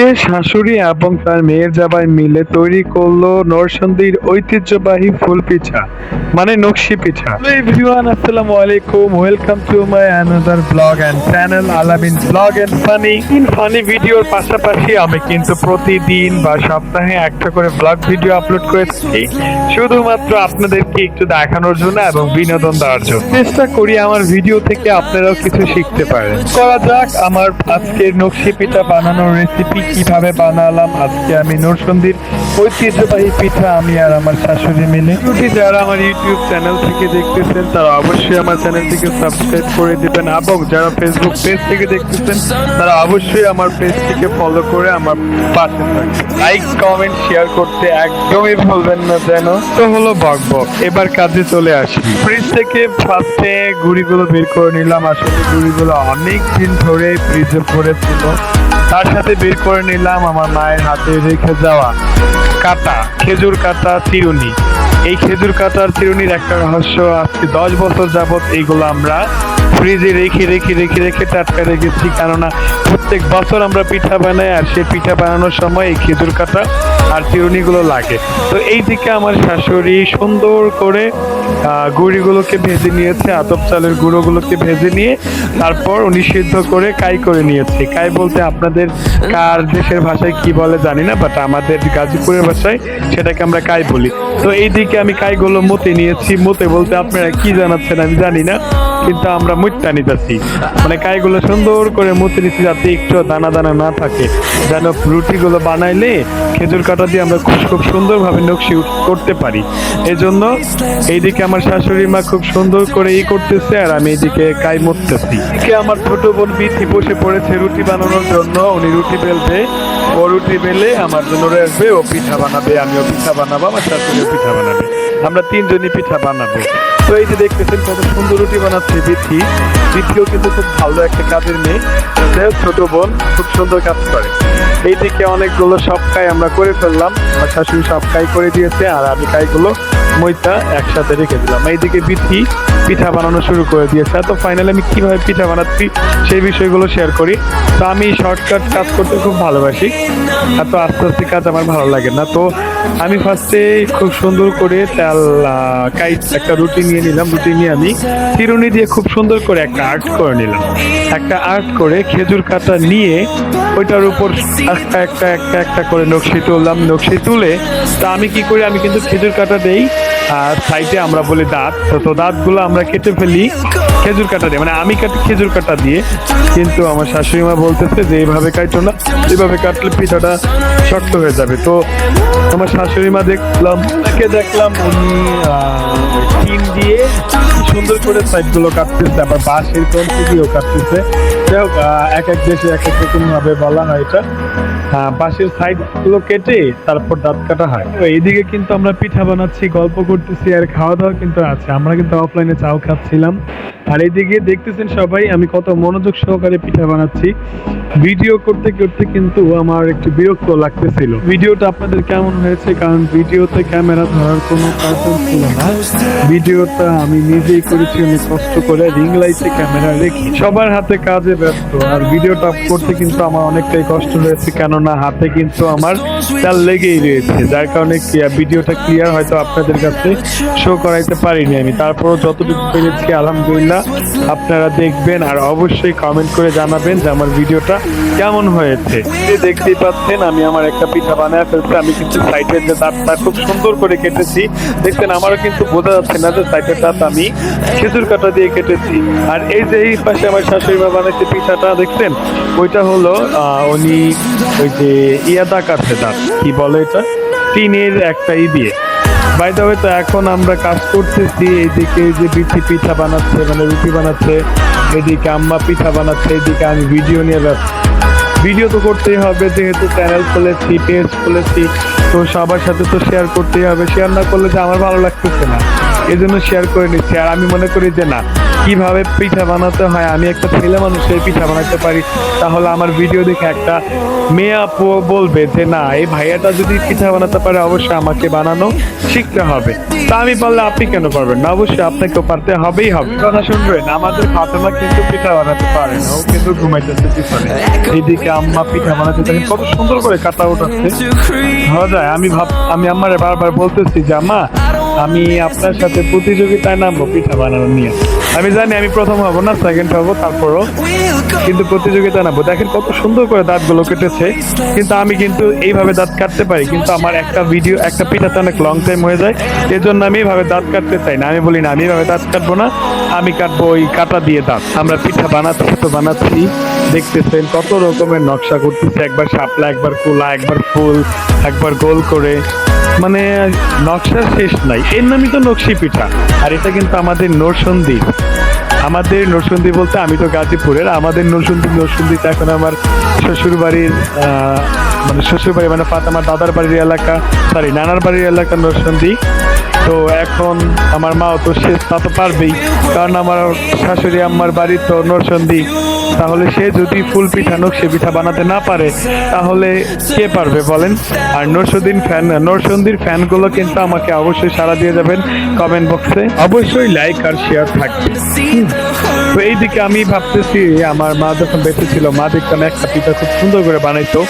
আজকে শাশুড়ি এবং তার মেয়ের জামাই মিলে তৈরি করল নরসন্দির ঐতিহ্যবাহী ফুল পিঠা মানে নকশি পিঠা। এভরিওয়ান, আসসালামু আলাইকুম। Welcome to my another blog channel Alamin blog funny in funny ভিডিওর পাশাপাশি আমি কিন্তু প্রতিদিন বা সপ্তাহে একটা করে ব্লগ ভিডিও আপলোড করে থাকি। শুধুমাত্র আপনাদেরকে একটু দেখানোর জন্য এবং বিনোদন দেওয়ার জন্য। চেষ্টা করি আমার ভিডিও থেকে আপনারাও কিছু শিখতে পারেন। করা যাক আমার আজকের নকশি পিঠা বানানোর রেসিপি কীভাবে বানালাম, আজকে আমি নরসন্দির ঐতিহ্যবাহী পিঠা আমি আর আমার শাশুড়ি মিলে। যারা আমার ইউটিউব চ্যানেল থেকে দেখতেছেন, তারা অবশ্যই আমার চ্যানেলটিকে সাবস্ক্রাইব করে দিবেন এবং যারা ফেসবুক পেজ থেকে দেখতেছেন, তারা অবশ্যই আমার পেজটিকে ফলো করে আমার পাশে লাইক কমেন্ট শেয়ার করতে একদমই ভুলবেন না যেন। তো হলো বক বক এবার কাজে চলে আসি। ফ্রিজ থেকে ফার্স্টে গুড়িগুলো বের করে নিলাম। আসলে গুড়িগুলো অনেক দিন ধরে ফ্রিজে পড়েছিল। তার সাথে বের করে নিলাম আমার মায়ের হাতে রেখে যাওয়া কাটা, খেজুর কাটা, চিরুনি। এই খেজুর কাটার চিরুনির একটা রহস্য আজকে দশ বছর যাবত এইগুলো আমরা ফ্রিজে রেখে রেখে রেখে রেখে টাটকা রেখেছি। কেননা প্রত্যেক বছর আমরা পিঠা বানাই আর সেই পিঠা বানানোর সময় এই খেজুর কাটা আর চিরুনিগুলো লাগে। তো এই দিকে আমার শাশুড়ি সুন্দর করে গুঁড়িগুলোকে ভেজে নিয়েছে, আতপ চালের গুঁড়োগুলোকে ভেজে নিয়ে তারপর উনি সিদ্ধ করে কাই করে নিয়েছে। কাই বলতে আপনাদের কার দেশের ভাষায় কি বলে জানি না বাট আমাদের গাজীপুরের ভাষায় সেটাকে আমরা কাই বলি। তো এই দিকে আমি কাইগুলো মতে নিয়েছি। মতে বলতে আপনারা কি জানাচ্ছেন আমি জানি না। কিন্তু আমরা মুটটা নিতেছি। মানে কাইগুলো সুন্দর করে মুতে নিচ্ছি যাতে একটু দানা দানা না থাকে। যেন রুটিগুলো বানাইলে খেজুর কাটা দিয়ে আমরা খুব খুব সুন্দরভাবে নকশি করতে পারি। এজন্য এইদিকে আমার শাশুড়ি মা খুব সুন্দর করে ই করতেছে আর আমি এইদিকে কাই এদিকে আমার ছোট বোন বিথি বসে পড়েছে রুটি বানানোর জন্য। উনি রুটি বেলবে। ও রুটি বেলে আমার জন্য আসবে ও পিঠা বানাবে, আমিও পিঠা বানাবো, আমার শাশুড়িও পিঠা বানাবে। আমরা তিনজনই পিঠা বানাবো। তো এই যে দেখতেছেন কত সুন্দর রুটি বানাচ্ছে বিথি। বিথিও কিন্তু খুব ভালো একটা কাজের মেয়ে। ছোট বোন খুব সুন্দর কাজ করে। এইদিকে অনেকগুলো সব কাই আমরা করে ফেললাম। আমার শাশুড়ি সব কাই করে দিয়েছে আর আমি কাইগুলো, মইটা একসাথে রেখে দিলাম। এইদিকে বিথি পিঠা বানানো শুরু করে দিয়েছে। তো ফাইনালি আমি কীভাবে পিঠা বানাচ্ছি সেই বিষয়গুলো শেয়ার করি। তো আমি শর্টকাট কাজ করতে খুব ভালোবাসি। এত আস্তে আস্তে কাজ আমার ভালো লাগে না। তো আমি ফার্স্টে খুব সুন্দর করে তেল কাইট একটা রুটি নিয়ে নিলাম, রুটি নিয়ে আমি চিরুনি দিয়ে খুব সুন্দর করে একটা আর্ট করে নিলাম। একটা আর্ট করে খেজুর কাটা নিয়ে ওইটার উপর একটা একটা একটা একটা করে নকশি তুললাম। নকশি তুলে তা আমি কি করি? আমি কিন্তু খেজুর কাটা দেই। সাইডে আমরা বলি দাঁত। তো দাঁতগুলো আমরা কেটে ফেলি খেজুর কাটা দিয়ে। মানে আমি কাটি খেজুর কাটা দিয়ে, কিন্তু আমার শাশুড়ি মা বলতেছে যে, এইভাবে কাটো না। এইভাবে কাটলে পিঠাটা শক্ত হয়ে যাবে। তো, আমার শাশুড়ি মা দেখলাম, তাকে দেখলাম উনি টিম দিয়ে সুন্দর করে সাইডগুলো কাটতেছে, আবার বাঁশের কঞ্চি দিয়েও কাটতেছে। যাই হোক এক এক দেশে এক এক রকম ভাবে বলা হয় এটা। বাঁশের সাইডগুলো কেটে তারপর দাঁত কাটা হয়। তো এইদিকে কিন্তু আমরা পিঠা বানাচ্ছি, গল্প করতেছি আর খাওয়া দাওয়া কিন্তু আছে। আমরা কিন্তু অফলাইনে চাও খাচ্ছিলাম। আর এইদিকে দেখতেছেন সবাই, আমি কত মনোযোগ সহকারে পিঠা বানাচ্ছি। ভিডিও করতে করতে কিন্তু আমার একটু বিরক্ত লাগতেছিল। ভিডিওটা আপনাদের কেমন হয়েছে? কারণ ভিডিওতে ক্যামেরা ধরার কোনো পার্সন ছিল না। ভিডিওটা আমি নিজেই করেছি, আমি কষ্ট করে রিং লাইটে ক্যামেরা রেখে সবার হাতে কাজে ব্যস্ত। আর ভিডিওটা করতে কিন্তু আমার অনেকটাই কষ্ট হয়েছে কেননা হাতে কিন্তু আমার তেল লেগেই রয়েছে। যার কারণে ভিডিওটা ক্লিয়ার হয়তো আপনাদের কাছে শো করাইতে পারিনি আমি। তারপরও যতটুকু পেরেছি, আলহামদুলিল্লাহ আপনারা দেখবেন আর অবশ্যই কমেন্ট করে জানাবেন যে আমার ভিডিওটা কেমন হয়েছে। দেখতেই পাচ্ছেন, আমি আমার একটা পিঠা বানায় ফেলছি। আমি কিন্তু সাইডের যে দাঁতটা খুব সুন্দর করে কেটেছি। দেখছেন, আমারও কিন্তু বোঝা যাচ্ছে না যে সাইডের দাঁত আমি খেজুর কাটা দিয়ে কেটেছি। আর এই যে এই পাশে আমার শাশুড়ি মা বানাইছে পিঠাটা, দেখছেন? ওইটা হলো উনি ওই যে ইয়াদা কাটছে দাঁত কি বলে এটা? টিনের একটা ই দিয়ে বাই দ্য তো এখন আমরা কাজ করতেছি, এইদিকে যে বিথি পিঠা বানাচ্ছে মানে রুটি বানাচ্ছে, এদিকে আম্মা পিঠা বানাচ্ছে, এদিকে আমি ভিডিও নিয়ে ব্যস্ত। ভিডিও তো করতেই হবে, যেহেতু চ্যানেল খুলেছি পেজ খুলেছি, তো সবার সাথে তো শেয়ার করতেই হবে। শেয়ার না করলে যে আমার ভালো লাগতেছে না। এই জন্য শেয়ার করে নিচ্ছি। আর আমি মনে করি যে না, কীভাবে পিঠা বানাতে হয়, আমি একটা ছেলে মানুষের পিঠা বানাতে পারি, তাহলে আমার ভিডিও দেখে একটা মেয়ে আপু বলবে যে, না, এই ভাইয়াটা যদি পিঠা বানাতে পারে, অবশ্যই আমাকে বানানো শিখতে হবে। তা আমি পারলে আপনি কেন পারবেন না? অবশ্যই আপনাকেও পারতে হবেই হবে। কথা শুনবেন, আমাদের ফাতেমা কিন্তু পিঠা বানাতে পারে না, ও কিন্তু ঘুমাইতেছে পিছনে। এদিকে আম্মা পিঠা বানাতে দেখেন, কত সুন্দর করে কাটা উঠাচ্ছে। ভাবা যায়, আমি ভাব, আমি আমার বারবার বলতেছি যে, আম্মা আমি আপনার সাথে প্রতিযোগিতায় নামবো পিঠা বানানো নিয়ে। আমি জানি আমি প্রথম হব না সেকেন্ড হব তারপরও কিন্তু প্রতিযোগিতা নামবো। দেখেন কত সুন্দর করে দাঁতগুলো কেটেছে। কিন্তু আমি কিন্তু এইভাবে দাঁত কাটতে পারি কিন্তু আমার একটা ভিডিও একটা পিঠাতে অনেক লং টাইম হয়ে যায়। এর জন্য আমি এইভাবে দাঁত কাটতে চাই না। আমি বলি না আমি এইভাবে দাঁত কাটবো না। আমি কাটবো ওই কাটা দিয়ে দাঁত। আমরা পিঠা বানাচ্ছি তো বানাচ্ছি। দেখতেছেন কত রকমের নকশা করতেছে। একবার শাপলা একবার কোলা একবার ফুল একবার গোল করে। মানে নকশার শেষ নাই। এর নামই তো নকশি পিঠা। আর এটা কিন্তু আমাদের নরসন্দী আমাদের নরসন্দী বলতে আমি তো গাজীপুরের, আমাদের নরসন্দী নরসন্দীতে এখন আমার শ্বশুর বাড়ির মানে শ্বশুর বাড়ি মানে আমার দাদার বাড়ির এলাকা সরি নানার বাড়ির এলাকা নরসন্দী তো এখন আমার মাও তো সে তা তো পারবেই, কারণ আমার শাশুড়ি আমার বাড়ি তো নরসন্দী তাহলে সে যদি ফুল পিঠা সে পিঠা বানাতে না পারে, তাহলে কে পারবে বলেন? আর নরসুদ্দিন ফ্যান নরসন্দির ফ্যানগুলো কিন্তু আমাকে অবশ্যই সাড়া দিয়ে যাবেন কমেন্ট বক্সে। অবশ্যই লাইক আর শেয়ার থাকবে। তো এইদিকে আমি ভাবতেছি, আমার মা যখন বেঁচে ছিল, মা দেখতাম একটা পিঠা খুব সুন্দর করে বানাইতো,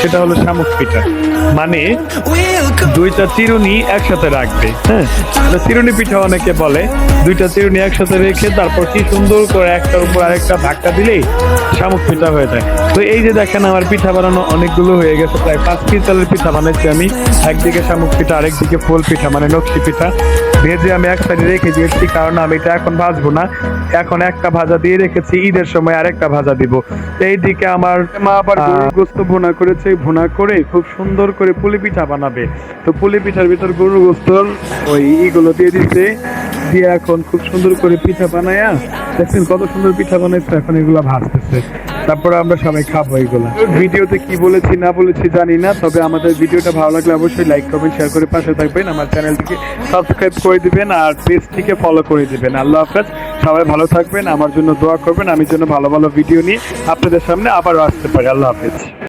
সেটা হলো শামুক পিঠা। মানে দুইটা চিরুনি একসাথে রাখবে হ্যাঁ? মানে চিরুনি পিঠা অনেকে বলে, দুইটা চিরুনি একসাথে রেখে তারপর কি সুন্দর করে একটার উপর আরেকটা ধাক্কা দিলেই শামুক পিঠা হয়ে যায়। তো এই যে দেখেন আমার পিঠা বানানো অনেকগুলো হয়ে গেছে, প্রায় পাঁচ কেজি চালের পিঠা বানাইছি আমি। একদিকে শামুক পিঠা, আরেকদিকে ফুল পিঠা মানে নকশি পিঠা। ভেজে আমি এক সাইডে রেখে দিয়েছি কারণ আমি এটা এখন ভাজবো না। এখন একটা ভাজা দিয়ে রেখেছি ঈদের সময় আরেকটা ভাজা দিব। তো এইদিকে আমার মা আবার গোস্ত ভুনা করেছে ভুনা করে খুব সুন্দর করে পুলি পিঠা বানাবে। তো পুলি পিঠার ভিতর গরুর গোস্তর ওই ইগুলো দিয়ে দিচ্ছে দিয়ে এখন খুব সুন্দর করে পিঠা বানায়া দেখছেন কত সুন্দর পিঠা বানাইছে এখন এগুলা ভাজতেছে। তারপরে আমরা সবাই খাব এগুলা। ভিডিওতে কি বলেছি না বলেছি জানি না তবে আমাদের ভিডিওটা ভালো লাগলে অবশ্যই লাইক করবেন শেয়ার করে পাশে থাকবেন। আমার চ্যানেলটিকে সাবস্ক্রাইব করে দিবেন আর পেজটিকে ফলো করে দিবেন। আল্লাহ হাফেজ। সবাই ভালো থাকবেন, আমার জন্য দোয়া করবেন, আমি জন্য ভালো ভালো ভিডিও নিয়ে আপনাদের সামনে আবারও আসতে পারি। আল্লাহ হাফেজ।